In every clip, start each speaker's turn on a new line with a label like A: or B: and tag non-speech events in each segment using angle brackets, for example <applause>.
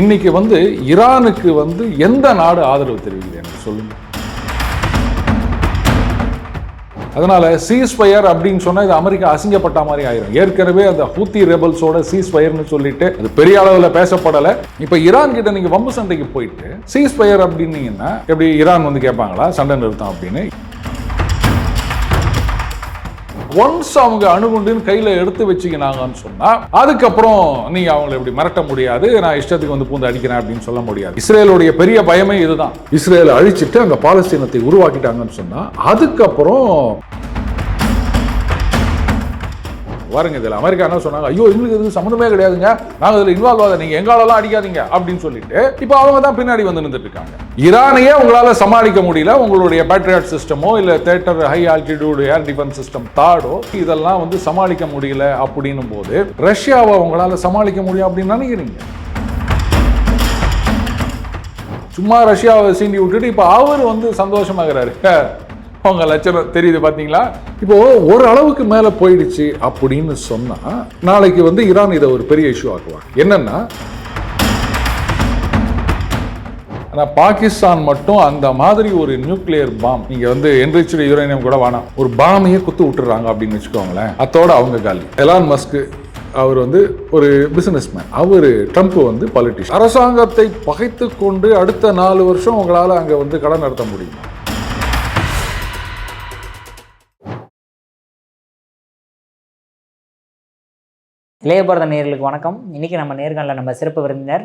A: இன்னைக்கு வந்து ஈரானுக்கு வந்து எந்த நாடு ஆதரவு தெரிவிக்குது எனக்கு சொல்லுங்க. அதனால சீஸ்ஃபயர் அப்படின்னு சொன்னால் இது அமெரிக்கா அசிங்கப்பட்ட மாதிரி ஆயிரும். ஏற்கனவே அந்த ஹூத்தி ரெபல்ஸோட சீஸ்ஃபயர்னு சொல்லிட்டு அது பெரிய அளவில் பேசப்படலை. இப்போ ஈரான் கிட்ட நீங்கள் வம்பு சண்டைக்கு போயிட்டு சீஸ்ஃபயர் அப்படின்னீங்கன்னா எப்படி ஈரான் வந்து கேட்பாங்களா? சண்டை நிறுத்தம் அப்படின்னு. ஒன்ஸ் அவங்க அணுகுண்டுன்னு கையில எடுத்து வச்சுக்கினாங்கன்னு சொன்னா அதுக்கப்புறம் நீங்க அவங்களை இப்படி மிரட்ட முடியாது. நான் இஷ்டத்துக்கு வந்து பூந்து அடிக்கிறேன் அப்படின்னு சொல்ல முடியாது. இஸ்ரேலுடைய பெரிய பயமே இதுதான். இஸ்ரேலை அழிச்சிட்டு அங்க பாலஸ்தீனத்தை உருவாக்கிட்டாங்கன்னு சொன்னா அதுக்கப்புறம் பாருங்க இதில். அமெரிக்கா என்ன சொன்னாங்க ஐயோ இவங்களுக்கு இதுக்கு சம்மந்தமே கிடையாதுங்க. நாங்கள் இதில் இன்வால்வ் ஆகாத. நீங்கள் எங்காலெல்லாம் அடிக்காதீங்க. அப்படின்னு சொல்லிட்டு இப்போ அவங்க தான் பின்னாடி வந்து நின்றுட்டு இருக்காங்க ஈரானையே உங்களால் சமாளிக்க முடியல. உங்களுடைய பேட்ரியாட் சிஸ்டமோ இல்லை theatre high altitude air defence system தாடோ இதெல்லாம் வந்து சமாளிக்க முடியல அப்படின்னும் போது ரஷ்யாவை உங்களால் சமாளிக்க முடியும் அப்படின்னு நினைக்கிறீங்க? சும்மா ரஷ்யாவை சீண்டி விட்டுட்டு இப்போ அவர் வந்து சந்தோஷமாகிறாரு. <laughs> அவங்க லட்சணம் தெரியுது பார்த்தீங்களா இப்போ ஒரு அளவுக்கு மேலே போயிடுச்சு அப்படின்னு சொன்னால் நாளைக்கு வந்து ஈரான் இதை ஒரு பெரிய இஷ்யூ ஆக்குவாங்க என்னென்னா ஆனால் பாகிஸ்தான் மட்டும் அந்த மாதிரி ஒரு நியூக்ளியர் பாம் நீங்கள் வந்து என்ரிச்சு யுரேனியம் கூட வேணாம். ஒரு பாமையே குத்து விட்டுறாங்க அப்படின்னு வச்சுக்கோங்களேன். அத்தோட அவங்க காலி. எலான் மஸ்க்கு அவர் வந்து ஒரு பிஸ்னஸ்மேன் அவர் ட்ரம்ப் வந்து பாலிட்டிஷியன் அரசாங்கத்தை பகைத்து கொண்டு அடுத்த நாலு வருஷம் உங்களால் அங்கே வந்து கடன் நடத்த முடியும்?
B: இளையபாரத நேயர்களுக்கு வணக்கம். இன்றைக்கி நம்ம நேர்காணலில் நம்ம சிறப்பு விருந்தினர்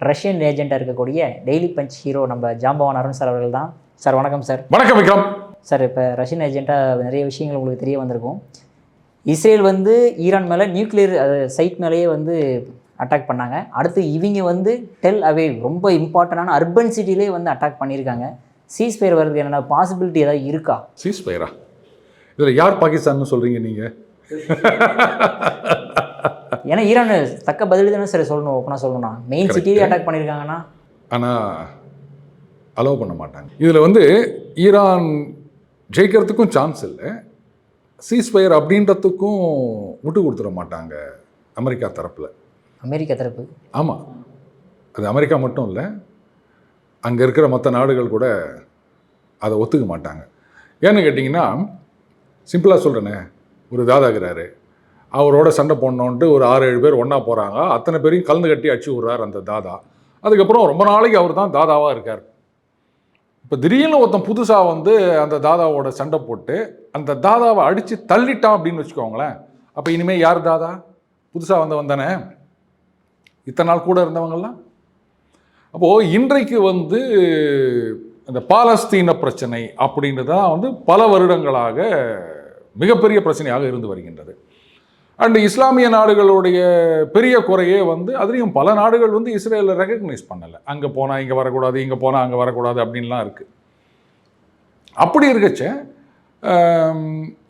B: ரஷ்யன் ஏஜெண்டாக இருக்கக்கூடிய டெய்லி பஞ்ச் ஹீரோ நம்ம ஜாம்பவான் அருண் சார் அவர்கள் தான். சார் வணக்கம் சார்.
A: வணக்கம் விக்ரம்.
B: சார் இப்போ ரஷ்யன் ஏஜெண்ட்டாக நிறைய விஷயங்கள் உங்களுக்கு தெரிய வந்திருக்கும். இஸ்ரேல் வந்து ஈரான் மேலே நியூக்ளியர் சைட் மேலேயே வந்து அட்டாக் பண்ணாங்க. அடுத்து இவங்க வந்து டெல் அவே ரொம்ப இம்பார்ட்டண்டான அர்பன் சிட்டிலே வந்து அட்டாக் பண்ணியிருக்காங்க. சீஸ் ஃபயர் வர்றதுக்கு என்னென்ன பாசிபிலிட்டி ஏதாவது இருக்கா?
A: சீஸ் ஃபயரா இதில் யார் பாகிஸ்தான் சொல்றீங்க நீங்க? <laughs>
B: ஏன்னா ஈரான் தக்க பதில் தானே சார் சொல்லணும் ஓப்பனாக சொல்லணும்னா. மெயின் சிட்டிலே அட்டாக் பண்ணியிருக்காங்கன்னா
A: ஆனால் அலோவ் பண்ண மாட்டாங்க. இதில் வந்து ஈரான் ஜெயிக்கிறதுக்கும் சான்ஸ் இல்லை. சீஸ் ஃபயர் அப்படின்றதுக்கும் விட்டு கொடுத்துட மாட்டாங்க அமெரிக்கா தரப்பில்.
B: அமெரிக்கா தரப்பு?
A: ஆமாம் அது அமெரிக்கா மட்டும் இல்லை அங்கே இருக்கிற மற்ற நாடுகள் கூட அதை ஒத்துக்க மாட்டாங்க. ஏன்னு கேட்டிங்கன்னா சிம்பிளாக சொல்கிறேனே ஒரு தாதாகிறாரு அவரோட சண்டை போடணுன்ட்டு ஒரு ஆறு ஏழு பேர் ஒன்றா போகிறாங்க அத்தனை பேரையும் கலந்து கட்டி அடிச்சு விட்றாரு அந்த தாதா. அதுக்கப்புறம் ரொம்ப நாளைக்கு அவர் தான் தாதாவாக இருக்கார். இப்போ திடீர்னு ஒருத்தன் புதுசாக வந்து அந்த தாதாவோட சண்டை போட்டு அந்த தாதாவை அடித்து தள்ளிட்டான் அப்படின்னு வச்சுக்கோங்களேன். அப்போ இனிமேல் யார் தாதா? புதுசாக வந்து வந்தானே இத்தனை நாள் கூட இருந்தவங்கெல்லாம் அப்போது இன்றைக்கு வந்து அந்த பாலஸ்தீன பிரச்சனை அப்படின்றது தான் வந்து பல வருடங்களாக மிகப்பெரிய பிரச்சனையாக இருந்து வருகின்றது. அண்ட் இஸ்லாமிய நாடுகளுடைய பெரிய குறையே வந்து அதுலேயும் பல நாடுகள் வந்து இஸ்ரேலை ரெக்கக்னைஸ் பண்ணலை. அங்கே போனால் இங்கே வரக்கூடாது இங்கே போனால் அங்கே வரக்கூடாது அப்படின்லாம் இருக்குது அப்படி இருக்கச்ச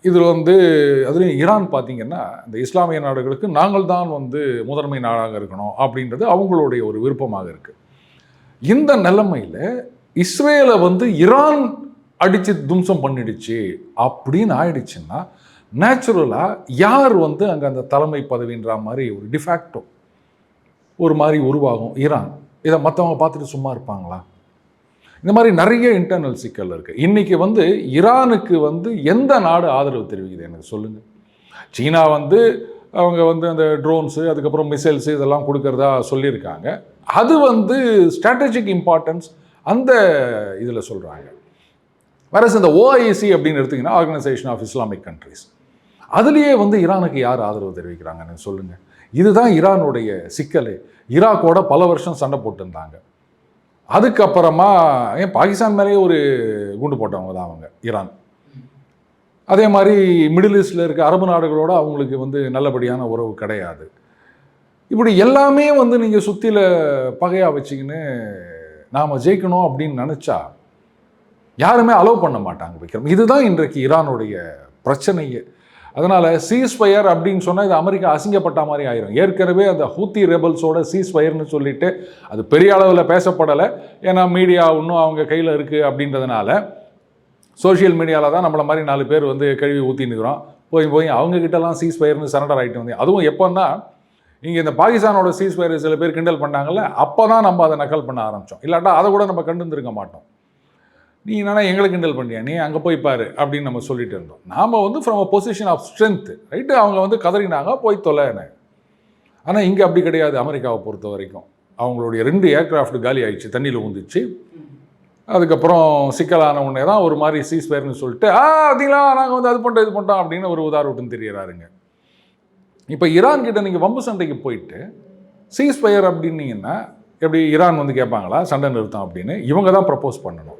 A: இதில் வந்து அதுலேயும் ஈரான் பார்த்தீங்கன்னா இந்த இஸ்லாமிய நாடுகளுக்கு நாங்கள் தான் வந்து முதன்மை நாடாக இருக்கணும் அப்படின்றது அவங்களுடைய ஒரு விருப்பமாக இருக்குது இந்த நிலைமையில் இஸ்ரேலை வந்து ஈரான் அடித்து தும்சம் பண்ணிடுச்சு அப்படின்னு ஆயிடுச்சுன்னா நேச்சுரலாக யார் வந்து அங்கே அந்த தலைமை பதவின்ற மாதிரி ஒரு டிஃபேக்டோ ஒரு மாதிரி உருவாகும்? ஈரான் இதை மற்றவங்க பார்த்துட்டு சும்மா இருப்பாங்களா? இந்த மாதிரி நிறைய இன்டர்னல் சிக்கல் இருக்குது இன்றைக்கி வந்து ஈரானுக்கு வந்து எந்த நாடு ஆதரவு தெரிவிக்குது எனக்கு சொல்லுங்கள் சீனா வந்து அவங்க வந்து அந்த ட்ரோன்ஸு அதுக்கப்புறம் மிசைல்ஸு இதெல்லாம் கொடுக்கறதா சொல்லியிருக்காங்க. அது வந்து ஸ்ட்ராட்டஜிக் இம்பார்ட்டன்ஸ் அந்த இதில் சொல்கிறாங்க வேறஸ் இந்த ஓஐசி அப்படின்னு எடுத்திங்கன்னா ஆர்கனைசேஷன் ஆஃப் இஸ்லாமிக் கண்ட்ரிஸ் அதுலேயே வந்து ஈரானுக்கு யார் ஆதரவு தெரிவிக்கிறாங்கன்னு சொல்லுங்கள் இதுதான் ஈரானுடைய சிக்கலே. ஈராக்கோட பல வருஷம் சண்டை போட்டுருந்தாங்க. அதுக்கப்புறமா ஏன் பாகிஸ்தான் மேலேயே ஒரு குண்டு போட்டவங்க தான் அவங்க ஈரான். அதே மாதிரி மிடில் ஈஸ்டில் இருக்க அரபு நாடுகளோடு அவங்களுக்கு வந்து நல்லபடியான உறவு கிடையாது. இப்படி எல்லாமே வந்து நீங்கள் சுற்றில பகையாக வச்சுக்கின்னு நாம் ஜெயிக்கணும் அப்படின்னு நினச்சா யாருமே அலோவ் பண்ண மாட்டாங்க விக்ரம். இதுதான் இன்றைக்கு ஈரானுடைய பிரச்சனையே. அதனால் சீஸ் ஃபயர் அப்படின்னு சொன்னால் இது அமெரிக்கா அசிங்கப்பட்ட மாதிரி ஆயிரும். ஏற்கனவே அந்த ஹூத்தி ரெபல்ஸோட சீஸ் ஃபயர்னு சொல்லிட்டு அது பெரிய அளவில் பேசப்படலை. ஏன்னா மீடியா இன்னும் அவங்க கையில் இருக்குது அப்படின்றதுனால சோஷியல் மீடியாவில் தான் நம்மளை மாதிரி நாலு பேர் வந்து கழுவி ஊற்றினுக்கிறோம் போய் போய் அவங்கக்கிட்டலாம் சீஸ் ஃபயர்னு சரண்டர் ஆகிட்டு வந்து அதுவும் எப்போன்னா இங்கே இந்த பாகிஸ்தானோட சீஸ்ஃபயர் சில பேர் கிண்டல் பண்ணாங்கல்ல அப்போ தான் நம்ம அதை நக்கல் பண்ண ஆரம்பித்தோம் இல்லாட்டா அதை கூட நம்ம கண்டுருந்துருக்க மாட்டோம். நீ என்னன்னா எங்களை கிண்டல் பண்ணியா நீ அங்கே போய் பாரு அப்படின்னு நம்ம சொல்லிட்டு இருந்தோம். நாம் வந்து from a position of strength right அவங்க வந்து கதறினாங்க போய் தொலைன ஆனால் இங்கே அப்படி கிடையாது அமெரிக்காவை பொறுத்த வரைக்கும். அவங்களுடைய ரெண்டு ஏர்க்ராஃப்ட் காலி ஆயிடுச்சு தண்ணியில் ஊந்துச்சு. அதுக்கப்புறம் சிக்கலான உடனே தான் ஒரு மாதிரி சீஸ்ஃபயர்னு சொல்லிட்டு ஆ அதீங்களா நாங்கள் வந்து அது பண்ணிட்டோம் இது பண்ணிட்டோம் அப்படின்னு ஒரு உதாரணம் தெரியறாருங்க. இப்போ ஈரான் கிட்ட நீங்கள் வம்பு சண்டைக்கு போயிட்டு சீஸ்ஃபயர் அப்படின்னீங்கன்னா எப்படி ஈரான் வந்து கேட்பாங்களா? சண்டை நிறுத்தம் அப்படின்னு இவங்க தான் ப்ரப்போஸ் பண்ணணும்.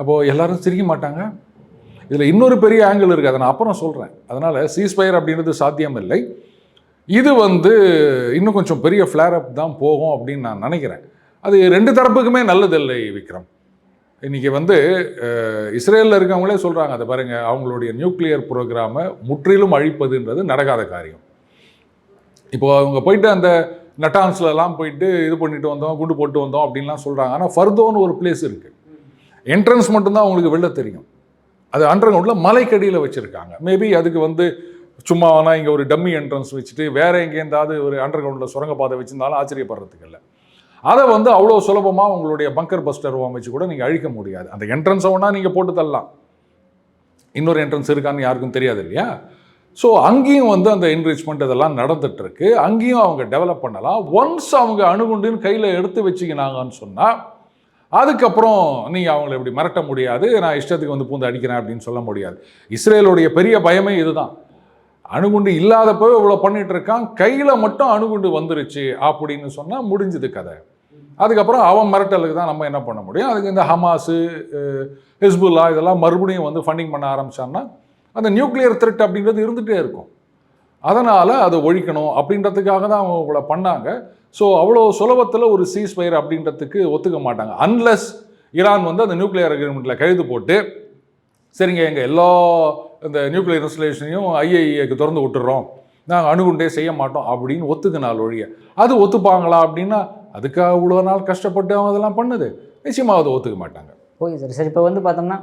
A: அப்போது எல்லாரும் சிரிக்க மாட்டாங்க. இதில் இன்னொரு பெரிய ஆங்கிள் இருக்குது அதை நான் அப்புறம் சொல்கிறேன் அதனால் சீஸ்ஃபயர் அப்படின்றது சாத்தியம் இல்லை. இது வந்து இன்னும் கொஞ்சம் பெரிய ஃப்ளேரப் தான் போகும் அப்படின்னு நான் நினைக்கிறேன். அது ரெண்டு தரப்புக்குமே நல்லதில்லை விக்ரம். இன்றைக்கி வந்து இஸ்ரேலில் இருக்கவங்களே சொல்கிறாங்க அதை பாருங்கள் அவங்களுடைய நியூக்ளியர் ப்ரோக்ராமை முற்றிலும் அழிப்பதுன்றது நடக்காத காரியம். இப்போ அவங்க போயிட்டு அந்த நட்டான்ஸ்லலாம் போயிட்டு இது பண்ணிட்டு வந்தோம் குண்டு போட்டு வந்தோம் அப்படின்லாம் சொல்கிறாங்க ஆனால் ஃபர்தோன்னு ஒரு பிளேஸ் இருக்குது என்ட்ரன்ஸ் மட்டும்தான் அவங்களுக்கு வெளில தெரியும். அது அண்டர்கிரவுண்டில் மலைக்கடியில் வச்சுருக்காங்க. மேபி அதுக்கு வந்து சும்மா ஆனால் இங்கே ஒரு டம்மி என்ட்ரன்ஸ் வச்சுட்டு வேறு எங்கேருந்தாவது ஒரு அண்டர் சுரங்கப்பாதை வச்சிருந்தாலும் ஆச்சரியப்படுறதுக்கு இல்லை. அதை வந்து அவ்வளோ சுலபமாக உங்களுடைய பங்கர் பஸ்டர் வச்சு கூட நீங்கள் அழிக்க முடியாது. அந்த என்ட்ரன்ஸை ஒன்றா நீங்கள் போட்டு தள்ளலாம் இன்னொரு என்ட்ரன்ஸ் இருக்கான்னு யாருக்கும் தெரியாது இல்லையா? ஸோ அங்கேயும் வந்து அந்த என்ரிச்மெண்ட் இதெல்லாம் நடந்துகிட்ருக்கு அங்கேயும் அவங்க டெவலப் பண்ணலாம். ஒன்ஸ் அவங்க அணுகுண்டுன்னு கையில் எடுத்து வச்சுக்கினாங்கன்னு சொன்னால் அதுக்கப்புறம் நீங்கள் அவங்கள இப்படி மிரட்ட முடியாது. நான் இஷ்டத்துக்கு வந்து பூந்து அடிக்கிறேன் அப்படின்னு சொல்ல முடியாது. இஸ்ரேலுடைய பெரிய பயமே இதுதான். அணுகுண்டு இல்லாதப்போ இவ்வளோ பண்ணிட்டு இருக்கான். கையில் மட்டும் அணுகுண்டு வந்துருச்சு அப்படின்னு சொன்னால் முடிஞ்சது கதை. அதுக்கப்புறம் அவன் மிரட்டலுக்கு தான் நம்ம என்ன பண்ண முடியும்? அதுக்கு இந்த ஹமாஸு ஹிஸ்புல்லா இதெல்லாம் மறுபடியும் வந்து ஃபண்டிங் பண்ண ஆரம்பிச்சான்னா அந்த நியூக்ளியர் த்ரெட் அப்படிங்கிறது இருந்துகிட்டே இருக்கும். அதனால் அதை ஒழிக்கணும் அப்படின்றதுக்காக தான் அவங்க இவ்வளோ பண்ணாங்க. ஸோ அவ்வளோ சுலபத்தில் ஒரு சீஸ் ஃபயர் அப்படின்றதுக்கு ஒத்துக்க மாட்டாங்க. அன்லெஸ் ஈரான் வந்து அந்த நியூக்ளியர் அக்ரிமெண்ட்டில் கழுது போட்டு சரிங்க எங்கள் எல்லா இந்த நியூக்ளியர் இன்ஸ்டலேஷனையும் ஐஐஏக்கு திறந்து விட்டுறோம். நாங்கள் அணுகுண்டே செய்ய மாட்டோம் அப்படின்னு ஒத்துக்கினால் ஒழிய. அது ஒத்துப்பாங்களா அப்படின்னா அதுக்காக இவ்வளோ நாள் கஷ்டப்பட்டு அவங்க அதெல்லாம் பண்ணுது. நிச்சயமாக அதை ஒத்துக்க மாட்டாங்க.
B: ஓகே சார் சார் இப்போ வந்து பார்த்தோம்னா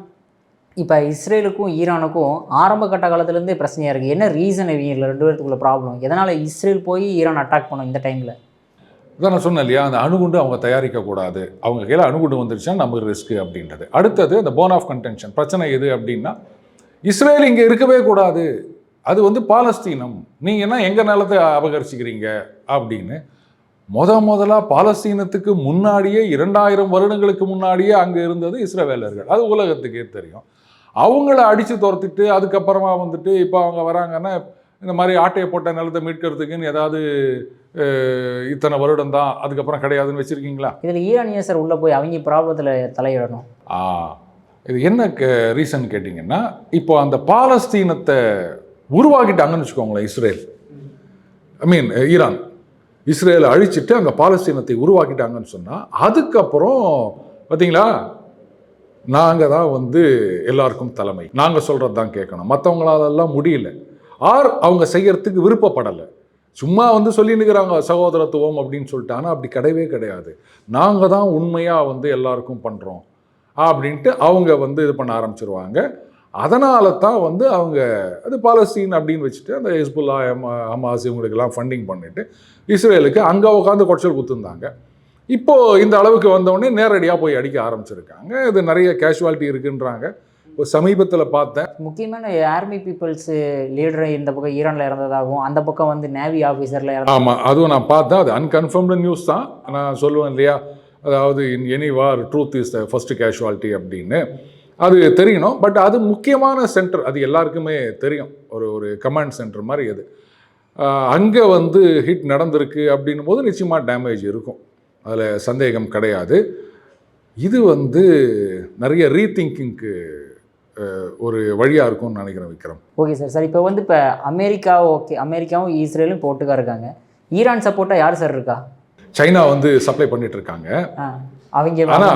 B: இப்போ இஸ்ரேலுக்கும் ஈரானுக்கும் ஆரம்ப கட்ட காலத்துலேருந்தே பிரச்சனையாக இருக்குது என்ன ரீசன் இவங்க ரெண்டு பேர்த்துக்குள்ள ப்ராப்ளம் எதனால் இஸ்ரேல் போய் ஈரான் அட்டாக் பண்ணும் இந்த டைமில்
A: இதான் நான் சொன்னேன் இல்லையா? அந்த அணுகுண்டு அவங்க தயாரிக்கக்கூடாது அவங்க கையில் அணுகுண்டு வந்துருச்சுன்னா நமக்கு ரிஸ்க்கு அப்படின்றது. அடுத்தது அந்த போன் ஆஃப் கன்டென்ஷன் பிரச்சனை எது அப்படின்னா இஸ்ரேல் இங்கே இருக்கவே கூடாது. அது வந்து பாலஸ்தீனம். நீங்கள் என்ன எங்கள் நிலத்தை அபகரிச்சிக்கிறீங்க அப்படின்னு முத முதலாக பாலஸ்தீனத்துக்கு முன்னாடியே இரண்டாயிரம் வருடங்களுக்கு முன்னாடியே அங்கே இருந்தது இஸ்ரேவேலர்கள். அது உலகத்துக்கே தெரியும். அவங்கள அடித்து துரத்திட்டு அதுக்கப்புறமா வந்துட்டு இப்போ அவங்க வராங்கன்னா இந்த மாதிரி ஆட்டையை போட்ட நிலத்தை மீட்கிறதுக்குன்னு ஏதாவது இத்தனை வருடம் தான் அதுக்கப்புறம் கிடையாதுன்னு வச்சுருக்கீங்களா?
B: இதில் ஈரானியா சார் உள்ளே போய் அவங்க ப்ராப்ளத்தில் தலையிடணும்.
A: ஆ. இது என்ன ரீசன் கேட்டிங்கன்னா இப்போ அந்த பாலஸ்தீனத்தை உருவாக்கிட்டாங்கன்னு வச்சுக்கோங்களேன் இஸ்ரேல். ஐ மீன் ஈரான். இஸ்ரேலை அழிச்சிட்டு அங்கே பாலஸ்தீனத்தை உருவாக்கிட்டாங்கன்னு சொன்னால் அதுக்கப்புறம் பார்த்தீங்களா நாங்கள் தான் வந்து எல்லாருக்கும் தலைமை. நாங்கள் சொல்கிறது தான் கேட்கணும். மற்றவங்களாலெல்லாம் முடியல. ஆர் அவங்க செய்யறதுக்கு விருப்பப்படலை. சும்மா வந்து சொல்லினுக்கிறாங்க சகோதரத்துவம் அப்படின்னு சொல்லிட்டு. ஆனால் அப்படி கிடையவே கிடையாது. நாங்கள் தான் உண்மையாக வந்து எல்லாருக்கும் பண்ணுறோம் அப்படின்ட்டு அவங்க வந்து இது பண்ண ஆரம்பிச்சிருவாங்க. அதனால தான் வந்து அவங்க அது பாலஸ்தீன் அப்படின்னு வச்சுட்டு அந்த ஹிஸ்புல்லா ஹமா- ஹமாஸ் இவங்களுக்கெல்லாம் ஃபண்டிங் பண்ணிவிட்டு இஸ்ரேலுக்கு அங்கே உட்காந்து குடைச்சல் கொடுத்துருந்தாங்க இப்போ இந்த அளவுக்கு வந்தவுடனே நேரடியாக போய் அடிக்க ஆரம்பிச்சிருக்காங்க. இது நிறைய கேஷுவாலிட்டி இருக்குன்றாங்க. இப்போ சமீபத்தில் பார்த்தேன்.
B: முக்கியமான ஆர்மி பீப்புள்ஸ் லீடர் இந்த பக்கம் ஈரானில் இறந்ததாகவும் அந்த பக்கம் வந்து நேவி ஆஃபீஸரில் இறந்த
A: ஆமாம் அதுவும் நான் பார்த்தேன். அது அன்கன்ஃபர்ம்டு நியூஸ் தான். நான் சொல்லுவேன் இல்லையா? அதாவது in any war truth is the first casualty அப்படின்னு. அது தெரியணும். பட் அது முக்கியமான சென்டர் அது எல்லாருக்குமே தெரியும். ஒரு ஒரு கமாண்ட் சென்டர் மாதிரி அது. அங்கே வந்து ஹிட் நடந்திருக்கு அப்படின்னும் போது நிச்சயமாக டேமேஜ் இருக்கும். அதில் சந்தேகம் கிடையாது. இது வந்து நிறைய ரீதிங்கிங்க்கு ஒரு வழியாக இருக்கும்னு நினைக்கிறேன் விக்ரம்.
B: Okay sir. சார் இப்போ வந்து இப்போ அமெரிக்கா ஓகே அமெரிக்காவும் இஸ்ரேலும் போட்டுக்கா இருக்காங்க. ஈரான் சப்போர்ட்டாக யார் சார் இருக்கா?
A: சைனா வந்து சப்ளை பண்ணிட்டு இருக்காங்க.
B: அவங்க
A: ஆனா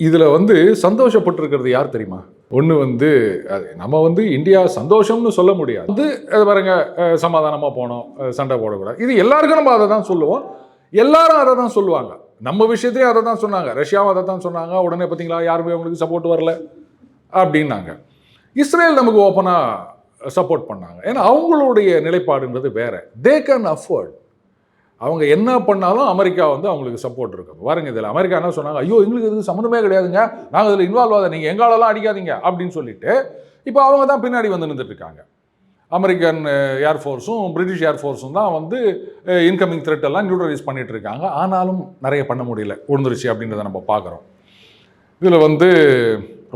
A: இதுல வந்து சந்தோஷப்பட்டிருக்கிறது யார் தெரியுமா? ஒண்ணு வந்து நம்ம வந்து இந்தியா சந்தோஷம்னு சொல்ல முடியாது. வந்து அது பாருங்க அஹ், சமாதானமா போனோம் சண்டை போடக்கூடாது. இது எல்லாருக்கும் நம்ம அதை தான் சொல்லுவோம். எல்லாரும் அதை தான் சொல்லுவாங்க. நம்ம விஷயத்தையும் அதை தான் சொன்னாங்க. ரஷ்யாவும் அதை தான் சொன்னாங்க. உடனே பார்த்தீங்களா யாருமே அவங்களுக்கு சப்போர்ட் வரல அப்படின்னாங்க. இஸ்ரேல் நமக்கு ஓப்பனாக சப்போர்ட் பண்ணாங்க. ஏன்னா அவங்களுடைய நிலைப்பாடுன்றது வேறு. தே கேன் அஃபோர்ட் அவங்க என்ன பண்ணாலும் அமெரிக்கா வந்து அவங்களுக்கு சப்போர்ட் இருக்கும் பாருங்க இதில் அமெரிக்கா என்ன சொன்னாங்க ஐயோ எங்களுக்கு இதுக்கு சம்மந்தமே கிடையாதுங்க. நாங்கள் இதில் இன்வால்வ் ஆகாத நீங்கள் எங்காலெல்லாம் அடிக்காதீங்க. அப்படின்னு சொல்லிட்டு இப்போ அவங்க தான் பின்னாடி வந்து நின்றுட்டு இருக்காங்க. அமெரிக்கன் ஏர்ஃபோர்ஸும் பிரிட்டிஷ் ஏர்ஃபோர்ஸும் தான் வந்து இன்கமிங் த்ரெட் எல்லாம் நியூட்ரலைஸ் பண்ணிட்டு இருக்காங்க. ஆனாலும் நிறைய பண்ண முடியல. விழுந்துருச்சு அப்படின்றத நம்ம பார்க்குறோம். இதில் வந்து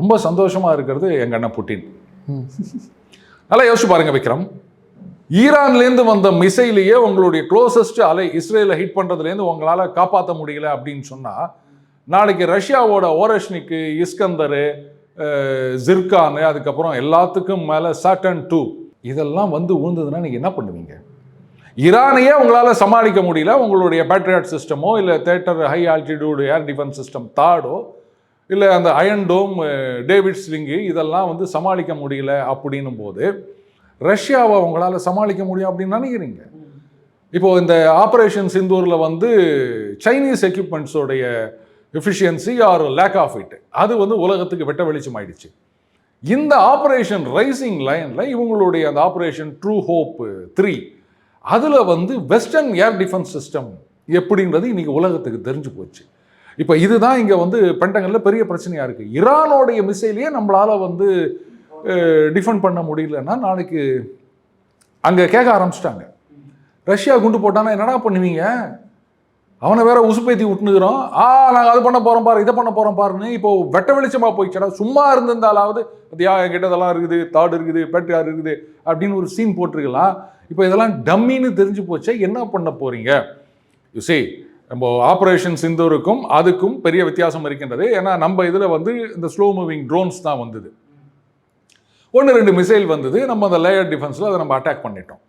A: ரொம்ப சந்தோஷமாக இருக்கிறது எங்கள் அண்ணன் புட்டின். நல்லா யோசிச்சு பாருங்க விக்ரம். ஈரான்லேருந்து வந்த மிசைலையே உங்களுடைய க்ளோசஸ்ட் அலை இஸ்ரேலை ஹிட் பண்ணுறதுலேருந்து உங்களால் காப்பாற்ற முடியல அப்படின்னு சொன்னால் நாளைக்கு ரஷ்யாவோட ஓரஷ்னிக்கு இஸ்கந்தரு ஜிர்கானு அதுக்கப்புறம் எல்லாத்துக்கும் மேலே சாட்டன் டூ இதெல்லாம் வந்து விழுந்ததுன்னா நீங்கள் என்ன பண்ணுவீங்க? ஈரானையே உங்களால் சமாளிக்க முடியல. உங்களுடைய பேட்ரியாட் சிஸ்டமோ இல்லை theatre high altitude air defence system தாடோ இல்லை அந்த அயன் டோம் டேவிட் ஸ்லிங்கு இதெல்லாம் வந்து சமாளிக்க முடியல அப்படின்னும் போது ரஷ்யாவை உங்களால் சமாளிக்க முடியும் அப்படின்னு நினைக்கிறீங்க? இப்போது இந்த ஆப்ரேஷன் சிந்தூரில் வந்து Chinese எக்யூப்மெண்ட்ஸோடைய efficiency or lack of it அது வந்து உலகத்துக்கு வெட்ட வெளிச்சம் ஆயிடுச்சு இந்த ஆப்ரேஷன் ரைசிங் லைனில் இவங்களுடைய அந்த ஆப்ரேஷன் ட்ரூ ஹோப் த்ரீ அதில் வந்து வெஸ்டர்ன் ஏர் டிஃபென்ஸ் சிஸ்டம் எப்படின்றது இன்றைக்கி உலகத்துக்கு தெரிஞ்சு போச்சு. இப்போ இதுதான் இங்கே வந்து பெண்டங்களில் பெரிய பிரச்சனையாக இருக்குது ஈரானோடைய மிசைலையே நம்மளால் வந்து டிஃபெண்ட் பண்ண முடியலன்னா நாளைக்கு அங்கே கேட்க ஆரம்பிச்சிட்டாங்க. ரஷ்யா குண்டு போட்டானா என்னடா பண்ணுவீங்க? அவனை வேற உசுப்பேத்தி விட்டுனுக்குறோம் ஆ நாங்கள் அது பண்ண போகிறோம் பாரு இதை பண்ண போகிறோம் பாருன்னு இப்போ வெட்ட வெளிச்சமாக போயிடுச்சடா சும்மா இருந்திருந்தாலாவது தியா என்கிட்ட இதெல்லாம் இருக்குது தாடு இருக்குது பேட்ரியார் இருக்குது அப்படின்னு ஒரு சீன் போட்டிருக்கலாம். இப்போ இதெல்லாம் டம்மின்னு தெரிஞ்சு போச்சே என்ன பண்ண போகிறீங்க யூ நம்ம ஆப்ரேஷன் சிந்தூருக்கும் அதுக்கும் பெரிய வித்தியாசம் இருக்கின்றது. ஏன்னா நம்ம இதில் வந்து இந்த ஸ்லோ மூவிங் ட்ரோன்ஸ் தான் வந்தது. ஒன்று ரெண்டு மிசைல் வந்தது. நம்ம அந்த லேயர் டிஃபென்ஸில் அதை நம்ம அட்டாக் பண்ணிட்டோம்.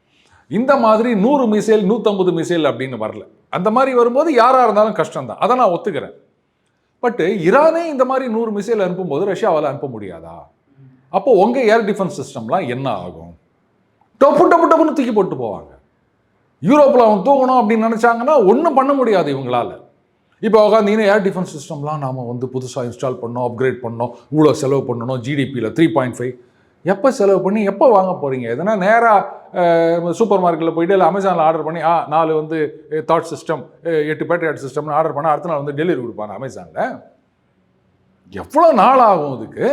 A: இந்த மாதிரி நூறு மிசைல் நூற்றம்பது மிசைல் அப்படின்னு வரல. அந்த மாதிரி வரும்போது யாராக இருந்தாலும் கஷ்டம் தான் அதை நான் ஒத்துக்கிறேன். பட்டு ஈரானே இந்த மாதிரி நூறு மிசைல் அனுப்பும்போது ரஷ்யாவால் அனுப்ப முடியாதா? அப்போ உங்கள் ஏர் டிஃபென்ஸ் சிஸ்டம்லாம் என்ன ஆகும்? டப்பு டப்பு டப்புன்னு தூக்கி போட்டு போவாங்க. யூரோப்பில் அவங்க தூங்கணும் அப்படின்னு நினச்சாங்கன்னா ஒன்றும் பண்ண முடியாது இவங்களால. இப்போ உட்காந்தீங்கன்னா ஏர் டிஃபென்ஸ் சிஸ்டம்லாம் நாம் வந்து புதுசாக இன்ஸ்டால் பண்ணோம் அப்கிரேட் பண்ணோம் இவ்வளோ செலவு பண்ணணும் ஜிடிபியில் த்ரீ பாயிண்ட் ஃபைவ் எப்போ செலவு பண்ணி எப்போ வாங்க போகிறீங்க எதனா நேராக சூப்பர் மார்க்கெட்டில் போயிட்டு இல்லை அமேசானில் ஆர்டர் பண்ணி ஆ நாலு வந்து தாட் சிஸ்டம் எட்டு பேட்ரியாட் சிஸ்டம்னு ஆர்டர் பண்ணால் அடுத்த நாள் வந்து டெலிவரி கொடுப்பாங்க அமேசானில். எவ்வளோ நாள் ஆகும் இதுக்கு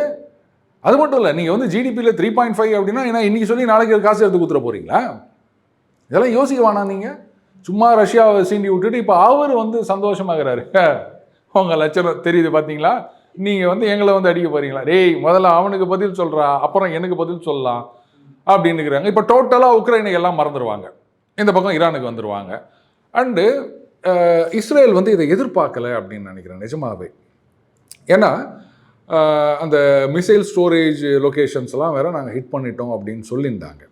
A: அது மட்டும் இல்லை நீங்கள் வந்து ஜிடிபியில் த்ரீ பாயிண்ட் ஃபைவ் அப்படின்னா ஏன்னா இன்றைக்கி சொல்லி நாளைக்கு காசு எடுத்து கொடுத்துட போகிறீங்களா இதெல்லாம் யோசிக்க வேணாம் நீங்கள் சும்மா ரஷ்யாவை சீண்டி விட்டுட்டு இப்போ அவர் வந்து சந்தோஷமாகிறாரு. உங்கள் லட்சணம் தெரியுது பார்த்தீங்களா நீங்கள் வந்து எங்களை வந்து அடிக்க போறீங்களா? டேய் முதல்ல அவனுக்கு பதில் சொல்கிறா அப்புறம் எனக்கு பதில் சொல்லலாம் அப்படின்னுக்கிறாங்க இப்போ டோட்டலாக உக்ரைனை எல்லாம் மறந்துடுவாங்க இந்த பக்கம் ஈரானுக்கு வந்துடுவாங்க அண்டு இஸ்ரேல் வந்து இதை எதிர்பார்க்கல அப்படின்னு நினைக்கிறேன் நிஜமாவே. ஏன்னா அந்த மிசைல் ஸ்டோரேஜ் லொக்கேஷன்ஸ்லாம் வேற நாங்கள் ஹிட் பண்ணிட்டோம் அப்படின்னு சொல்லியிருந்தாங்க.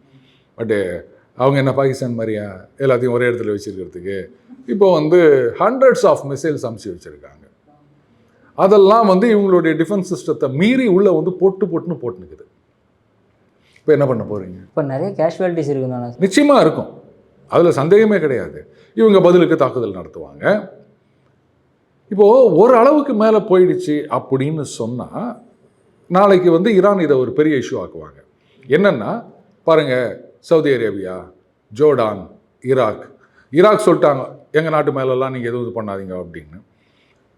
A: பட்டு அவங்க என்ன பாகிஸ்தான் மாதிரியா? எல்லாத்தையும் ஒரே இடத்துல வச்சுருக்கிறதுக்கு. இப்போ வந்து ஹண்ட்ரட்ஸ் ஆஃப் மிசைல்ஸ் அமுச்சு வச்சுருக்காங்க. அதெல்லாம் வந்து இவங்களுடைய டிஃபென்ஸ் சிஸ்டத்தை மீறி உள்ளே வந்து பொட்டு பொட்டுன்னு போட்டுனுக்குது இப்போ என்ன பண்ண போகிறீங்க
B: இப்போ நிறைய கேஷுவாலிட்டிஸ் இருக்கும் தானே
A: நிச்சயமாக இருக்கும். அதில் சந்தேகமே கிடையாது. இவங்க பதிலுக்கு தாக்குதல் நடத்துவாங்க. இப்போது ஒரு அளவுக்கு மேலே போயிடுச்சு அப்படின்னு சொன்னால் நாளைக்கு வந்து ஈரான் இதை ஒரு பெரிய இஷ்யூ ஆக்குவாங்க. என்னென்னா பாருங்கள் Saudi Arabia Jordan Iraq Iraq சொல்லிட்டாங்க எங்கள் நாட்டு மேலெல்லாம் நீங்கள் எதுவும் இது பண்ணாதீங்க அப்படின்னு.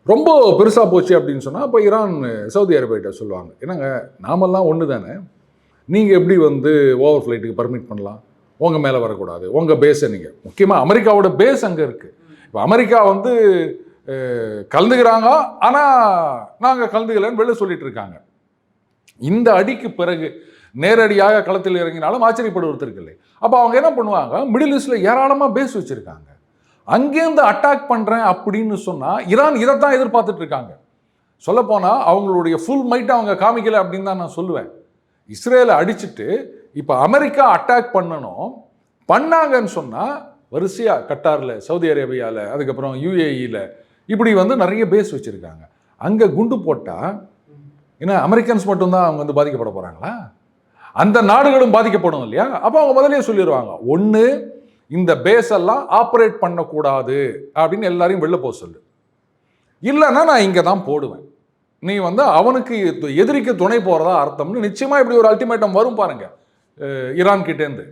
A: ரொம்ப பெருசாக போச்சு அப்படின்னு சொன்னால் அப்போ ஈரான் சவுதி அரேபியாட்ட சொல்லுவாங்க. என்னங்க நாமெல்லாம் ஒன்று தானே? நீங்கள் எப்படி வந்து ஓவர் ஃப்ளைட்டுக்கு பர்மிட் பண்ணலாம்? உங்கள் மேலே வரக்கூடாது. உங்கள் பேஸை நீங்கள் முக்கியமாக அமெரிக்காவோட பேஸ் அங்கே இருக்குது இப்போ அமெரிக்கா வந்து கலந்துக்கிறாங்க. ஆனால் நாங்கள் கலந்துக்கலன்னு வெளில சொல்லிட்டு இருக்காங்க. இந்த அடிக்கு பிறகு நேரடியாக களத்தில் இறங்கினாலும் ஆச்சரியப்படுவதற்கு இல்லை. அப்போ அவங்க என்ன பண்ணுவாங்க? மிடில் ஈஸ்டில் ஏராளமாக பேஸ் வச்சுருக்காங்க. அங்கேருந்து அட்டாக் பண்ணுறேன் அப்படின்னு சொன்னால் ஈரான் இதைத்தான் எதிர்பார்த்துட்டு இருக்காங்க. சொல்லப்போனால் அவங்களுடைய ஃபுல் மைட்டை அவங்க காமிக்கலை அப்படின்னு தான் நான் சொல்லுவேன். இஸ்ரேலை அடிச்சுட்டு இப்போ அமெரிக்கா அட்டாக் பண்ணணும் பண்ணாங்கன்னு சொன்னால் வரிசையாக கட்டாரில் சவுதி அரேபியாவில் அதுக்கப்புறம் யூஏஇயில் இப்படி வந்து நிறைய பேஸ் வச்சுருக்காங்க. அங்கே குண்டு போட்டால் ஏன்னா அமெரிக்கன்ஸ் மட்டும்தான் அவங்க வந்து பாதிக்கப்பட போகிறாங்களா அந்த நாடுகளும் பாதிக்கப்படும் இல்லையா? அப்போ அவங்க முதலே சொல்லிடுவாங்க ஒன்று இந்த பேஸ் எல்லாம் ஆப்ரேட் பண்ணக்கூடாது அப்படின்னு எல்லாரையும் வெளில போக சொல்லு. இல்லைன்னா நான் இங்கே தான் போடுவேன். நீ வந்து அவனுக்கு எதிரிக்கு துணை போகிறதா அர்த்தம்னு நிச்சயமாக இப்படி ஒரு அல்டிமேட்டம் வரும் பாருங்க. ஈரான் கிட்டேருந்து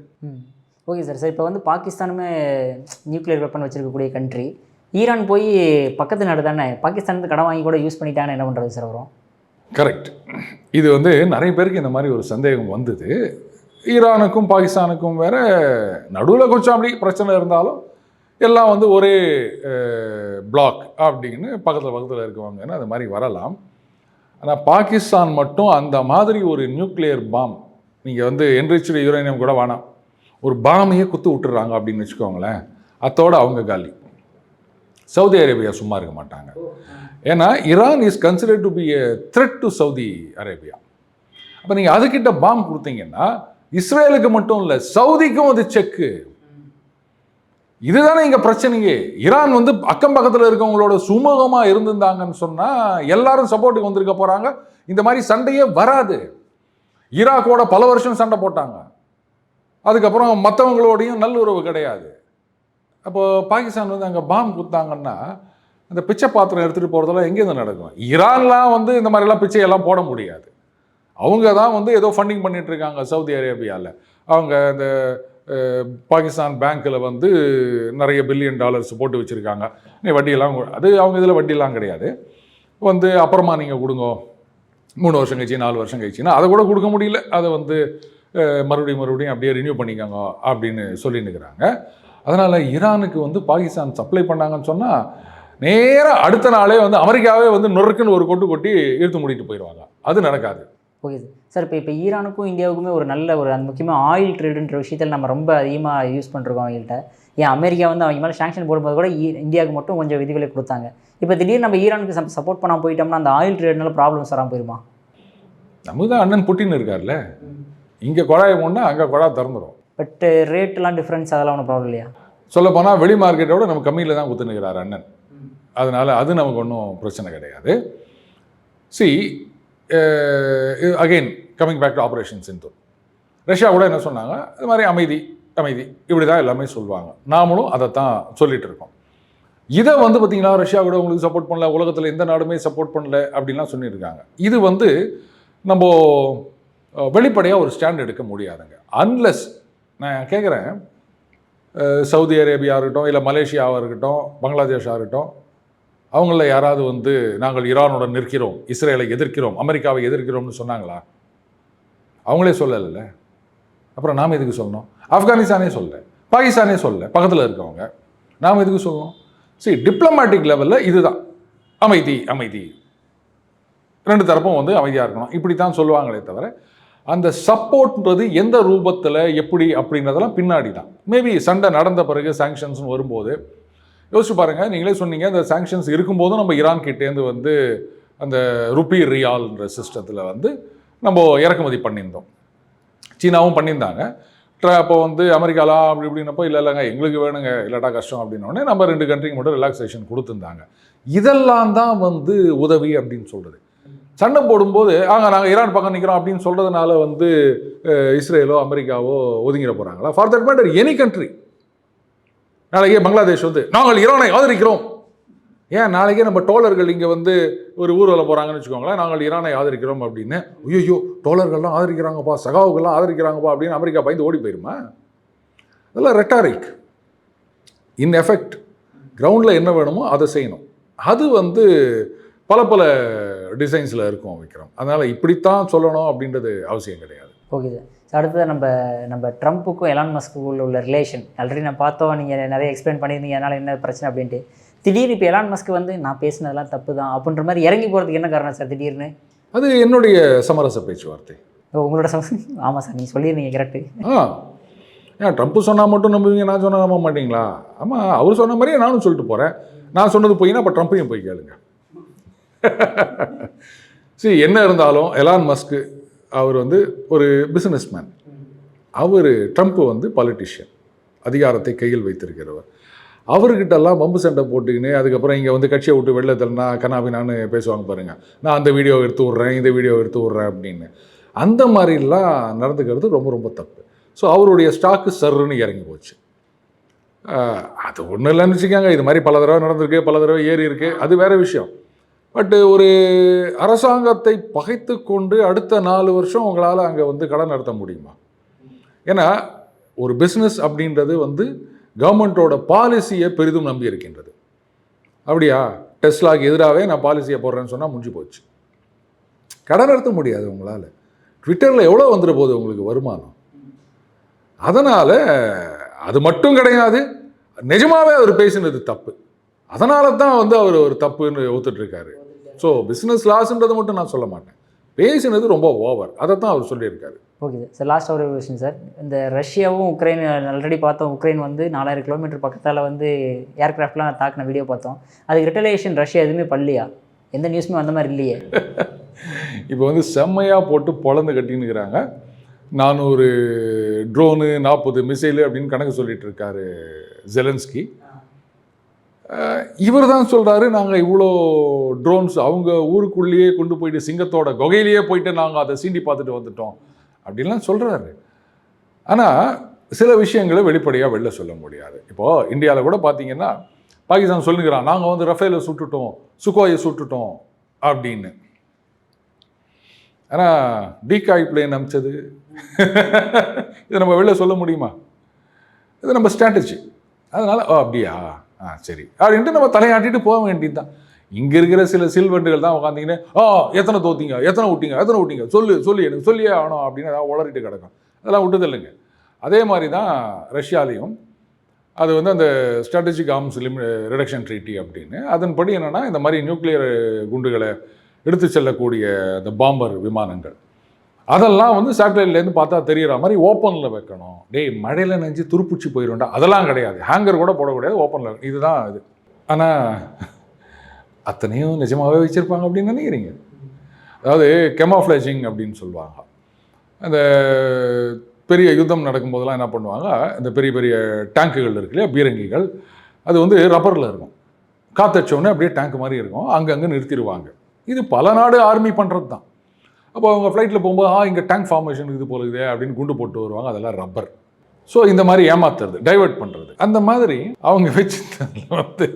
B: ஓகே சார். சார் இப்போ வந்து பாகிஸ்தானுமே நியூக்ளியர் வெப்பன் வச்சிருக்கக்கூடிய கண்ட்ரி ஈரான் போய் பக்கத்து நாடு தானே? பாகிஸ்தான் கடன் வாங்கி கூட யூஸ் பண்ணிட்டான்னு என்ன பண்ணுறது சார் வரும்
A: கரெக்ட் இது வந்து நிறைய பேருக்கு இந்த மாதிரி ஒரு சந்தேகம் வந்தது. ஈரானுக்கும் பாகிஸ்தானுக்கும் வேற நடுவில் கொஞ்சம் அப்படி பிரச்சனை இருந்தாலும் எல்லாம் வந்து ஒரே பிளாக் அப்படின்னு பக்கத்தில் பக்கத்தில் இருக்கவங்கன்னு அது மாதிரி வரலாம். ஆனால் பாகிஸ்தான் மட்டும் அந்த மாதிரி ஒரு நியூக்ளியர் பாம் நீங்கள் வந்து என்ரிச்சு யுரேனியம் கூட வேணாம். ஒரு பாமையே குத்து விட்டுறாங்க அப்படின்னு வச்சுக்கோங்களேன். அத்தோடு அவங்க காலி. சவுதி அரேபியா சும்மா இருக்க மாட்டாங்க. ஏன்னா Iran is considered to be a threat to Saudi Arabia. அப்போ நீங்கள் அதுக்கிட்ட பாம் கொடுத்தீங்கன்னா இஸ்ரேலுக்கு மட்டும் இல்லை சவுதிக்கும் அது செக்கு இதுதானே இங்கே பிரச்சனையே. ஈரான் வந்து அக்கம் பக்கத்தில் இருக்கவங்களோட சுமூகமாக இருந்திருந்தாங்கன்னு சொன்னால் எல்லாரும் சப்போர்ட்டுக்கு வந்திருக்க போகிறாங்க இந்த மாதிரி சண்டையே வராது. ஈராக்கோட பல வருஷம் சண்டை போட்டாங்க. அதுக்கப்புறம் மற்றவங்களோடையும் நல்லுறவு கிடையாது. அப்போ பாகிஸ்தான் வந்து அங்கே பாம் கொடுத்தாங்கன்னா அந்த பிச்சை பாத்திரம் எடுத்துகிட்டு போகிறதெல்லாம் எங்கேருந்து நடக்கும்? ஈரான்லாம் வந்து இந்த மாதிரிலாம் பிச்சையெல்லாம் போட முடியாது. அவங்க தான் வந்து ஏதோ ஃபண்டிங் பண்ணிட்டு இருக்காங்க சவுதி அரேபியாவில் அவங்க இந்த பாகிஸ்தான் பேங்க்கில் வந்து நிறைய பில்லியன் டாலர்ஸ் போட்டு வச்சுருக்காங்க. நீ வட்டியெல்லாம் அது அவங்க இதில் வட்டியெல்லாம் கிடையாது. வந்து அப்புறமா நீங்கள் கொடுங்க. மூணு வருஷம் கழிச்சு நாலு வருஷம் கழிச்சுன்னா அதை கூட கொடுக்க முடியல. அதை வந்து மறுபடியும் மறுபடியும் அப்படியே ரினியூ பண்ணிக்கோங்க அப்படின்னு சொல்லின்னுக்கிறாங்க. அதனால் ஈரானுக்கு வந்து பாகிஸ்தான் சப்ளை பண்ணாங்கன்னு சொன்னால் நேராக அடுத்த நாளே வந்து அமெரிக்காவே வந்து நொறுக்குன்னு ஒரு கொட்டு கொட்டி இழுத்து மூடிட்டு போயிடுவாங்க. அது நடக்காது.
B: ஓகே சார் சார் இப்போ இப்போ ஈரானுக்கும் இந்தியாவுக்குமே ஒரு நல்ல ஒரு அந்த முக்கியமாக ஆயில் ட்ரேடுன்ற விஷயத்தில் நம்ம ரொம்ப அதிகமாக யூஸ் பண்ணிருக்கோம் அவங்கள்ட்ட. ஏன் அமெரிக்கா வந்து அவங்க மேலே சாங்ஷன் போடும்போது கூட இந்தியாவுக்கு மட்டும் கொஞ்சம் விதிகளை கொடுத்தாங்க. இப்போ திடீர்னு நம்ம ஈரானுக்கு சப்போர்ட் பண்ணாமல் போயிட்டோம்னா அந்த ஆயில் ட்ரேட்னால ப்ராப்ளம்ஸ் வராமல் போயிருமா?
A: நமக்கு தான் அண்ணன் புட்டின் இருக்கார்ல. இங்கே குழாய் ஒன்றா அங்கே குழா திறந்துடும்
B: பட் ரேட்லாம் டிஃப்ரென்ஸ் அதெல்லாம் ஒன்றும் ப்ராப்ளம் இல்லையா?
A: சொல்லப்போனால் வெளி மார்க்கெட்டோட நம்ம கம்மியில் தான் குத்துனுக்கிறார் அண்ணன். அதனால் அது நமக்கு ஒன்றும் பிரச்சனை கிடையாது. See again coming back to operation Sindoor Russia கூட என்ன சொன்னாங்க? இது மாதிரி அமைதி அமைதி. இப்படி தான் எல்லாமே சொல்லுவாங்க நாமளும் அதை தான் சொல்லிட்டு இருக்கோம். இதை வந்து பார்த்தீங்கன்னா ரஷ்யா கூட உங்களுக்கு சப்போர்ட் பண்ணல உலகத்தில் எந்த நாடுமே சப்போர்ட் பண்ணல அப்படின்லாம் சொல்லியிருக்காங்க. இது வந்து நம்ம வெளிப்படையாக ஒரு ஸ்டாண்ட் எடுக்க முடியாதுங்க. அன்லெஸ் நான் கேட்குறேன் சவுதி அரேபியா இருக்கட்டும் இல்லை மலேசியாவாக இருக்கட்டும் பங்களாதேஷாக இருக்கட்டும் அவங்கள யாராவது வந்து நாங்கள் ஈரானுடன் நிற்கிறோம் இஸ்ரேலை எதிர்க்கிறோம் அமெரிக்காவை எதிர்க்கிறோம்னு சொன்னாங்களா? அவங்களே சொல்லலைல்ல. அப்புறம் நாம் எதுக்கு சொல்லணும்? ஆப்கானிஸ்தானே சொல்லலை பாகிஸ்தானே சொல்லலை பக்கத்தில் இருக்கவங்க நாம் எதுக்கு சொல்லணும் சரி டிப்ளமேட்டிக் லெவலில் இதுதான். அமைதி அமைதி. ரெண்டு தரப்பும் வந்து அமைதியாக இருக்கணும். இப்படி தான் சொல்லுவாங்களே தவிர அந்த சப்போர்ட்ன்றது எந்த ரூபத்தில் எப்படி அப்படின்றதெல்லாம் பின்னாடி தான் மேபி சண்டை நடந்த பிறகு சாங்ஷன்ஸ்னு வரும்போது யோசிச்சு பாருங்கள் நீங்களே சொன்னீங்க அந்த சாங்ஷன்ஸ் இருக்கும்போதும் நம்ம ஈரான் கிட்டேருந்து வந்து அந்த ருப்பி ரியால்ன்ற சிஸ்டத்தில் வந்து நம்ம இறக்குமதி பண்ணியிருந்தோம். சீனாவும் பண்ணியிருந்தாங்க. ட்ர- அப்போ வந்து அமெரிக்காலாம் அப்படி இப்படின்னப்போ இல்லை இல்லைங்க எங்களுக்கு வேணுங்க இல்லாட்டா கஷ்டம் அப்படின்னோடனே நம்ம ரெண்டு கண்ட்ரிக்கு மட்டும் ரிலாக்ஸேஷன் கொடுத்துருந்தாங்க. இதெல்லாம் தான் வந்து உதவி அப்படின்னு சொல்கிறது சண்டை போடும்போது ஆங்க நாங்கள் ஈரான் பக்கம் நிற்கிறோம் அப்படின்னு சொல்கிறதுனால வந்து இஸ்ரேலோ அமெரிக்காவோ ஒதுங்கிட போகிறாங்களா for that matter any country நாளைக்கே பங்களாதேஷ் வந்து நாங்கள் ஈரானை ஆதரிக்கிறோம். ஏன் நாளைக்கே நம்ம டோலர்கள் இங்கே வந்து ஒரு ஊர்வலம் போகிறாங்கன்னு வச்சுக்கோங்களேன் நாங்கள் ஈரானை ஆதரிக்கிறோம் அப்படின்னு. ஐயோ டோலர்கள்லாம் ஆதரிக்கிறாங்கப்பா சகாவுகள்லாம் ஆதரிக்கிறாங்கப்பா அப்படின்னு அமெரிக்கா பயந்து ஓடி போயிருமா? அதெல்லாம் ரெட்டாரிக் இன் எஃபெக்ட் கிரவுண்டில் என்ன வேணுமோ அதை செய்யணும். அது வந்து பல பல டிசைன்ஸில் இருக்கும் விக்ரம். அதனால் இப்படித்தான் சொல்லணும் அப்படின்றது அவசியம் கிடையாது.
B: ஓகே சார் சார் அடுத்தது நம்ம நம்ம ட்ரம்ப்புக்கும் எலான் மஸ்க்குள்ள உள்ள ரிலேஷன் ஆல்ரெடி நான் பார்த்தோம் நீங்கள் நிறைய எக்ஸ்பிளைன் பண்ணியிருந்தீங்க அதனால் என்ன பிரச்சனை அப்படின்ட்டு. திடீர்னு இப்போ எலான் மஸ்க் வந்து நான் பேசினதெல்லாம் தப்பு தான் அப்படின்ற மாதிரி இறங்கி போகிறதுக்கு என்ன காரணம் சார் திடீர்னு?
A: அது என்னுடைய சமரச பேச்சுவார்த்தை.
B: உங்களோட சம ஆமாம் சார் நீங்கள் சொல்லியிருந்தீங்க கரெக்டு
A: ஆ. ஏன் ட்ரம்ப் சொன்னால் மட்டும் நம்புவீங்க நான் சொன்னால் நம்ப மாட்டீங்களா? ஆமாம் அவர் சொன்ன மாதிரியே நானும் சொல்லிட்டு போகிறேன் நான் சொன்னது போயின்னா அப்போ ட்ரம்ப்பையும் போய் கேளுங்க. <laughs> சரி என்ன இருந்தாலும் எலான் மஸ்க்கு அவர் வந்து ஒரு பிஸ்னஸ் மேன் அவர் ட்ரம்ப் வந்து பாலிட்டிஷியன் அதிகாரத்தை கையில் வைத்திருக்கிறவர். அவர்கிட்டலாம் பம்பு சண்டை போட்டுக்கின்னு அதுக்கப்புறம் இங்கே வந்து கட்சியை விட்டு வெளில தள்ளனா கனாபினான்னு பேசுவாங்க பாருங்கள் நான் அந்த வீடியோவை எடுத்து விட்றேன் இந்த வீடியோவை எடுத்து விட்றேன் அப்படின்னு. அந்த மாதிரிலாம் நடந்துக்கிறது ரொம்ப ரொம்ப தப்பு. ஸோ அவருடைய ஸ்டாக்கு சர்ன்னு இறங்கி போச்சு. அது ஒன்றும் இல்லைன்னு வச்சுக்கோங்க. இது மாதிரி பல தடவை நடந்திருக்கு பல தடவை ஏறி இருக்குது அது வேறு விஷயம். பட்டு ஒரு அரசாங்கத்தை பகைத்து கொண்டு அடுத்த நாலு வருஷம் உங்களால் அங்கே வந்து கடன் நடத்த முடியுமா? ஏன்னா ஒரு பிஸ்னஸ் அப்படின்றது வந்து கவர்மெண்ட்டோட பாலிசியை பெரிதும் நம்பி இருக்கின்றது. அப்படியா? டெஸ்லாக்கு எதிராகவே நான் பாலிசியை போடுறேன்னு சொன்னால் முடிஞ்சு போச்சு. கடன் நடத்த முடியாது உங்களால். ட்விட்டரில் எவ்வளோ வந்துட போகுது உங்களுக்கு வருமானம்? அதனால் அது மட்டும் கிடையாது. நிஜமாகவே அவர் பேசினது தப்பு. அதனால தான் வந்து அவர் ஒரு தப்புன்னு ஒத்துட்டு இருக்காரு ஸோ பிஸ்னஸ் லாஸ்ன்றதை மட்டும் நான் சொல்ல மாட்டேன். பேசினது ரொம்ப ஓவர் அதை தான் அவர் சொல்லியிருக்காரு.
B: ஓகே சார் சார் லாஸ்ட் ஒரு விஷயம் சார் இந்த ரஷ்யாவும் உக்ரைன் ஆல்ரெடி பார்த்தோம் உக்ரைன் வந்து நாலாயிரம் கிலோமீட்டர் பக்கத்தால் வந்து ஏர்கிராஃப்ட்லாம் தாக்கின வீடியோ பார்த்தோம். அதுக்கு ரிட்டலேஷன் ரஷ்யா எதுவுமே பண்ணலையா? எந்த நியூஸுமே அந்த மாதிரி இல்லையே. <laughs>
A: இப்போ வந்து செம்மையாக போட்டு பொழந்து கட்டின்னுக்கிறாங்க. நானூறு ட்ரோனு நாற்பது மிசைலு அப்படின்னு கணக்கு சொல்லிட்டு இருக்காரு ஜெலன்ஸ்கி இவர் தான் சொல்கிறாரு நாங்கள் இவ்வளோ ட்ரோன்ஸ் அவங்க ஊருக்குள்ளேயே கொண்டு போயிட்டு சிங்கத்தோட குகையிலேயே போயிட்டு நாங்கள் அதை சீண்டி பார்த்துட்டு வந்துட்டோம். அப்படின்லாம் சொல்கிறாரு ஆனால் சில விஷயங்களை வெளிப்படையாக வெளில சொல்ல முடியாது. இப்போது இந்தியாவில் கூட பார்த்தீங்கன்னா பாகிஸ்தான் சொல்லுங்கிறான் நாங்கள் வந்து ரஃபேலை சுட்டுட்டோம் சுக்கோயை சுட்டுட்டோம் அப்படின்னு. ஆனால் டீகாய் பிளேன் அமிச்சது. இதை நம்ம வெளில சொல்ல முடியுமா? இது நம்ம ஸ்ட்ராட்டஜி அதனால் ஓ அப்படியா? ஆ சரி. அப்படின்ட்டு நம்ம தலையாட்டிட்டு போக வேண்டியது தான் இங்கே இருக்கிற சில சில்வெண்டுகள் தான் உட்காந்திங்கன்னு ஆ எத்தனை தோத்தீங்க? எத்தனை விட்டிங்க எத்தனை விட்டிங்க சொல்லு சொல்லி எனக்கு சொல்லியே ஆகணும் அப்படின்னு அதான் உளறிட்டு கிடக்கும். அதெல்லாம் விட்டது இல்லைங்க. அதே மாதிரி தான் ரஷ்யாலையும் அது வந்து அந்த ஸ்ட்ராட்டஜிக் ஆர்ம்ஸ் லிமி ரிடக்ஷன் ட்ரீட்டி அப்படின்னு. அதன்படி என்னென்னா இந்த மாதிரி நியூக்ளியர் குண்டுகளை எடுத்து செல்லக்கூடிய அந்த பாம்பர் விமானங்கள். அதெல்லாம் வந்து சேட்டலைட்லேருந்து பார்த்தா தெரியற மாதிரி ஓப்பனில் வைக்கணும். டேய் மழையில் நெஞ்சு துருப்பிடிச்சு போயிடும்டா அதெல்லாம் கிடையாது. ஹேங்கர் கூட போடக்கூடாது. ஓப்பனில் இதுதான் இது. ஆனால் அத்தனையும் நிஜமாகவே வச்சுருப்பாங்க அப்படின்னு நினைக்கிறீங்க? அதாவது கெமாஃப்ளேஜிங் அப்படின்னு சொல்லுவாங்க. அந்த பெரிய யுத்தம் நடக்கும்போதெல்லாம் என்ன பண்ணுவாங்க? இந்த பெரிய பெரிய டேங்குகள் இருக்கு இல்லையா? பீரங்கிகள். அது வந்து ரப்பரில் இருக்கும். காத்தச்சோன்னே அப்படியே டேங்க் மாதிரி இருக்கும். அங்கங்கே நிறுத்திடுவாங்க. இது பல நாடு ஆர்மி பண்ணுறது தான் அப்போ அவங்க ஃப்ளைட்டில் போகும்போது ஆ இங்கே டேங்க் ஃபார்மேஷன் இது போல இதே அப்படின்னு குண்டு போட்டு வருவாங்க. அதெல்லாம் ரப்பர் ஸோ இந்த மாதிரி ஏமாத்துறது டைவர்ட் பண்ணுறது அந்த மாதிரி அவங்க வச்சு வந்து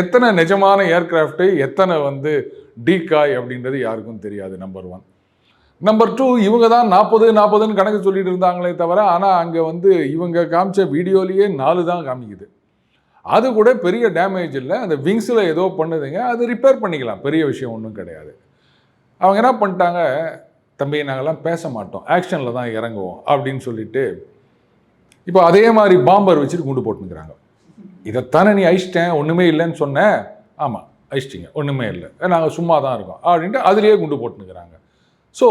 A: எத்தனை நிஜமான ஏர்க்ராஃப்ட்டு எத்தனை வந்து டீகாய் அப்படின்றது யாருக்கும் தெரியாது நம்பர் ஒன் நம்பர் டூ இவங்க தான் நாற்பது நாற்பதுன்னு கணக்கு சொல்லிட்டு இருந்தாங்களே தவிர ஆனால் அங்கே வந்து இவங்க காமிச்ச வீடியோலேயே நாலு தான் காமிக்குது. அது கூட பெரிய டேமேஜ் இல்லை. அந்த விங்ஸில் ஏதோ பண்ணுதுங்க. அது ரிப்பேர் பண்ணிக்கலாம். பெரிய விஷயம் ஒன்றும் கிடையாது. அவங்க என்ன பண்ணிட்டாங்க? தம்பி நாங்கள்லாம் பேச மாட்டோம். ஆக்ஷனில் தான் இறங்குவோம். அப்படின்னு சொல்லிட்டு இப்போ அதே மாதிரி பாம்பர் வச்சுட்டு குண்டு போட்டுனுக்குறாங்க இதைத்தானே நீ அழிச்சிட்டேன்? ஒன்றுமே இல்லைன்னு சொன்னேன் ஆமாம் அழிச்சிட்டிங்க. ஒன்றுமே இல்லை. நாங்கள் சும்மா தான் இருக்கோம். அப்படின்ட்டு அதுலேயே குண்டு போட்டுனுக்குறாங்க ஸோ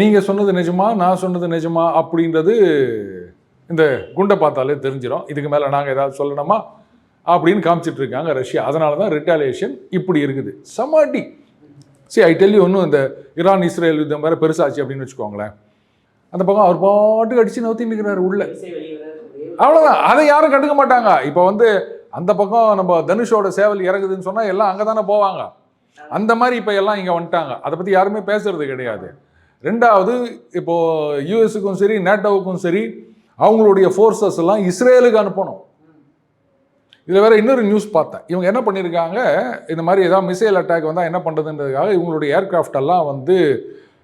A: நீங்கள் சொன்னது நிஜமா நான் சொன்னது நிஜமா அப்படின்றது இந்த குண்டை பார்த்தாலே தெரிஞ்சிடும் இதுக்கு மேலே நாங்கள் ஏதாவது சொல்லணுமா? அப்படின்னு காமிச்சிட்டு இருக்காங்க ரஷ்யா. அதனால தான் ரிட்டாலியேஷன் இப்படி இருக்குது. சமாட்டி சரி ஐ டெல்லி ஒன்றும் இந்த ஈரான் இஸ்ரேல் யுத்தம் வேறு பெருசாச்சு அப்படின்னு வச்சுக்கோங்களேன். அந்த பக்கம் அவர் பாட்டுக்கு அடிச்சு நவுத்தி நிற்கிறார் உள்ள. அவ்வளோதான் அதை யாரும் கண்டுக்க மாட்டாங்க. இப்போ வந்து அந்த பக்கம் நம்ம தனுஷோட சேவல் இறங்குதுன்னு சொன்னால் எல்லாம் அங்கே தானே போவாங்க. அந்த மாதிரி இப்போ எல்லாம் இங்கே வந்துட்டாங்க. அதை பற்றி யாருமே பேசுறது கிடையாது. ரெண்டாவது இப்போது யூஎஸுக்கும் சரி நேட்டோவுக்கும் சரி அவங்களுடைய ஃபோர்ஸஸ் எல்லாம் இஸ்ரேலுக்கு அனுப்பணும். இதில் வேறு இன்னொரு நியூஸ் பார்த்தேன். இவங்க என்ன பண்ணியிருக்காங்க இந்த மாதிரி ஏதாவது மிசைல் அட்டாக் வந்தால் என்ன பண்ணுறதுன்றதுக்காக இவங்களுடைய ஏர்க்ராஃப்ட் எல்லாம் வந்து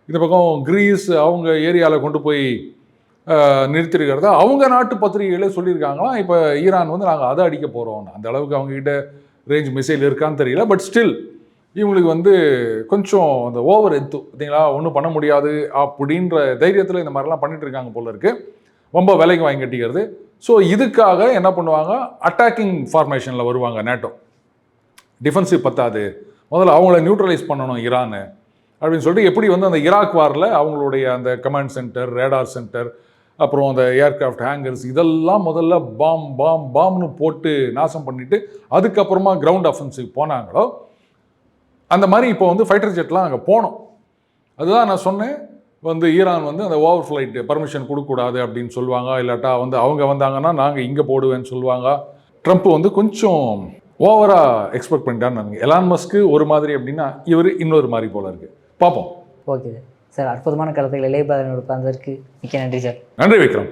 A: இந்த பக்கம் கிரீஸ் அவங்க ஏரியாவில் கொண்டு போய் நிறுத்திருக்கிறத நிறுத்திருக்கிறதா? அவங்க நாட்டு பத்திரிகைகளே சொல்லியிருக்காங்களாம். இப்போ ஈரான் வந்து நாங்கள் அதை அடிக்க போகிறோம் அந்த அளவுக்கு அவங்ககிட்ட ரேஞ்ச் மிசைல் இருக்கான்னு தெரியல. பட் ஸ்டில் இவங்களுக்கு வந்து கொஞ்சம் அந்த ஓவர் எத்து பார்த்தீங்களா ஒன்றும் பண்ண முடியாது அப்படின்ற தைரியத்தில் இந்த மாதிரிலாம் பண்ணிட்டு இருக்காங்க போல இருக்குது ரொம்ப விலைக்கு வாங்கி கட்டிக்கிறது. ஸோ இதுக்காக என்ன பண்ணுவாங்க? அட்டாக்கிங் ஃபார்மேஷனில் வருவாங்க நேட்டோ டிஃபென்சிவ் பத்தாது. முதல்ல அவங்கள நியூட்ரலைஸ் பண்ணணும் ஈரானு. அப்படின்னு சொல்லிட்டு எப்படி வந்து அந்த ஈராக் வாரில் அவங்களுடைய அந்த கமாண்ட் சென்டர் ரேடார் சென்டர் அப்புறம் அந்த ஏர்க்ராஃப்ட் ஹேங்கர்ஸ் இதெல்லாம் முதல்ல பாம் பாம் பாம்னு போட்டு நாசம் பண்ணிவிட்டு அதுக்கப்புறமா கிரவுண்ட் அஃபென்சிவ் போனாங்களோ அந்த மாதிரி இப்போ வந்து ஃபைட்டர் ஜெட்லாம் அங்கே போனோம். அதுதான் நான் சொன்னேன். வந்து ஈரான் வந்து அந்த ஓவர் ஃப்ளைட் பர்மிஷன் கொடுக்கக்கூடாது அப்படின்னு சொல்லுவாங்க. இல்லாட்டா வந்து அவங்க வந்தாங்கன்னா நாங்கள் இங்கே போடுவேன்னு சொல்லுவாங்க. ட்ரம்ப் வந்து கொஞ்சம் ஓவராக எக்ஸ்பெக்ட் பண்ணிட்டான்னு நினைக்கிறேன். எலான் மஸ்க்கு ஒரு மாதிரி அப்படின்னா இவர் இன்னொரு மாதிரி போல இருக்கு. பார்ப்போம்.
B: Okay sir. அற்புதமான கருத்துக்களை இளையபாதனோட பந்ததற்கு மிக்க நன்றி சார்.
A: நன்றி விக்ரம்.